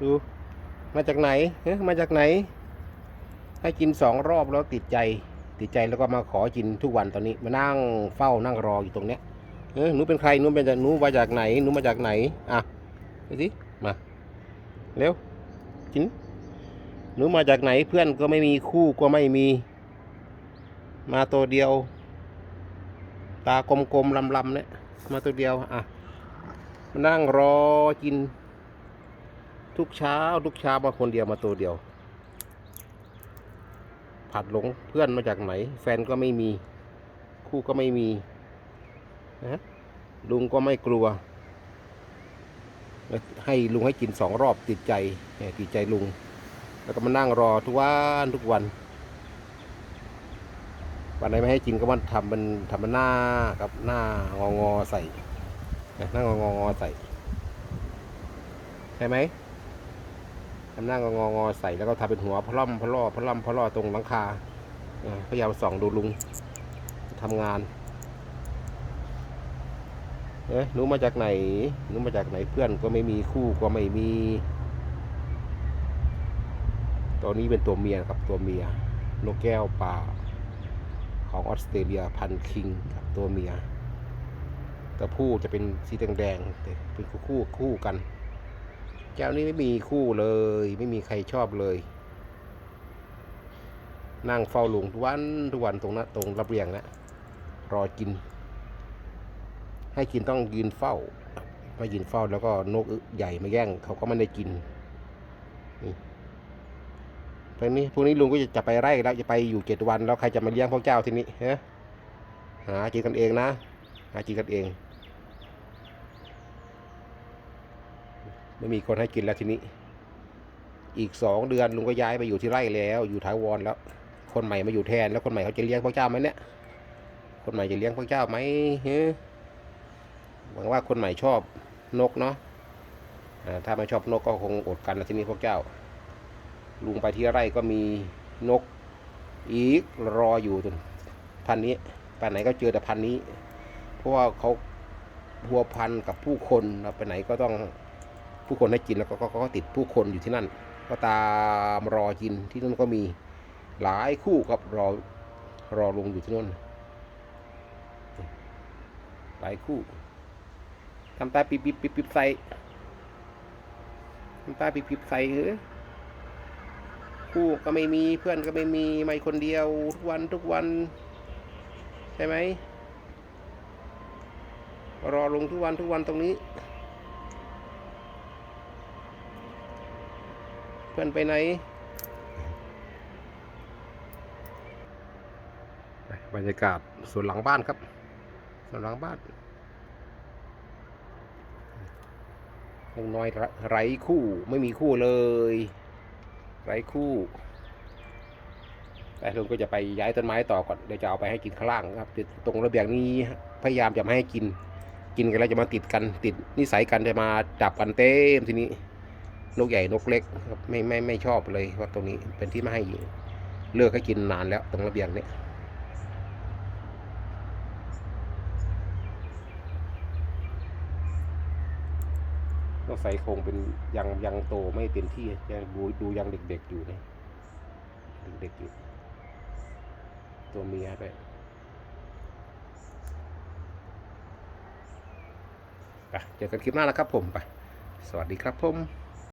ดูมาจากไหนเอ๊ะมาจากไหน ให้กินสองรอบแล้วติดใจ ติดใจแล้วก็มาขอกินทุกวันตอนนี้ มานั่งเฝ้านั่งรออยู่ตรงเนี้ยเออหนูเป็นใครหนูเป็นจากหนูมาจากไหนหนูมาจากไหนอะดูสิมาเร็วกินหนูมาจากไหนเพื่อนก็ไม่มีคู่ก็ไม่มี มาตัวเดียว ตากลมๆลำๆเนี่ยมาตัวเดียวอะมานั่งรอกิน ทุกเช้าทุกเช้ามาคนเดียวมาตัวเดียว ผัดหลงเพื่อนมาจากไหน แฟนก็ไม่มี คู่ก็ไม่มีนะลุงก็ไม่กลัว ให้ลุงให้กินสองรอบติดใจติดใจลุง แล้วก็มานั่งรอทุกวันทุกวัน วันไหนไม่ให้กินก็มันทำมันทำมันหน้ากับหน้างองอใส่นะหน้างองอใส่ใช่ไหม ทำหน้างองอใส่แล้วก็ทำเป็นหัวพะล่อมพะล่อพะล่อมพะล่อตรงหลังคาพยายามส่องดูลุงทำงานเอ๊ะหนูมาจากไหนหนูมาจากไหนเพื่อนก็ไม่มีคู่ก็ไม่มีตัวนี้เป็นตัวเมียครับตัวเมียนกแก้วป่า ของออสเตรเลียพันคิงครับตัวเมียตัวผู้จะเป็นสีแดงๆแต่เป็นคู่คู่กัน แก้วนี้ไม่มีคู่เลย ไม่มีใครชอบเลย นั่งเฝ้าลุงทุกวันทุกวันตรงนั้นตรงระเบียงนะรอกิน ให้กินต้องยืนเฝ้าม่ยืนเฝ้าแล้วก็นกอึใหญ่มาแย่งเขาก็ไม่ได้กินตอนนี้พรุ่งนี้ลุงก็จะจะไปไร่แล้วจะไปอยู่เจ็ดวัน แล้วใครจะมาเลี้ยงพวกเจ้าทีนี้ฮะหากินกันเองนะ หากินกันเอง ไม่มีคนให้กินแล้วทีนี้ อีกสองเดือนลุงก็ย้ายไปอยู่ที่ไร่แล้ว อยู่ถาวรแล้ว คนใหม่มาอยู่แทนแล้วคนใหม่เขาจะเลี้ยงพวกเจ้าไหมเนี่ย คนใหม่จะเลี้ยงพวกเจ้าไหมเฮ้หวังว่าคนใหม่ชอบนกเนาะถ้าไม่ชอบนกก็คงอดกันนะที่นี่พวกเจ้า ลุงไปที่ไร่ก็มีนกอีกรออยู่จนพันนี้ไปไหนก็เจอแต่พันนี้ เพราะว่าเขาพัวพันกับผู้คนเราไปไหนก็ต้อง ผู้คนให้กินแล้วก็ก็ติดผู้คนอยู่ที่นั่น ก็ตามรอกินที่นั่นก็มีหลายคู่ครับรอรอลงอยู่ที่นั่นหลายคู่ทำตาปิบปิบปิบปิบใส่ทำตาปิบปิบใส่เหรอคู่ก็ไม่มีเพื่อนก็ไม่มีไม่คนเดียวทุกวันทุกวัน ใช่ไหมรอลงทุกวันทุกวันตรงนี้ พื่อนไปไหน บรรยากาศสวนหลังบ้านครับสวนหลังบ้านยังน้อยไร้คู่ไม่มีคู่เลย ไร้คู่แต่ลุงก็จะไปย้ายต้นไม้ต่อก่อนเดี๋ยวจะเอาไปให้กินข้างล่างครับตรงระเบียงนี้พยายามจะไม่ให้กิน กินกันแล้วจะมาติดกันติดนิสัยกันจะมาจับกันเต็มทีนี้ นกใหญ่นกเล็กครับไม่ไม่ไม่ชอบเลยว่าตรงนี้เป็นที่ไม่ให้อยู่เลิกให้กินนานแล้วตรงระเบียงเนี้ยต้องใส่โครงเป็นยังยังโตไม่เต็มที่ยังดูดูยังเด็กๆอยู่นะเด็กๆอยู่ ตัวเมียไปไปเจอกันคลิปหน้าแล้วครับผมไป สวัสดีครับผม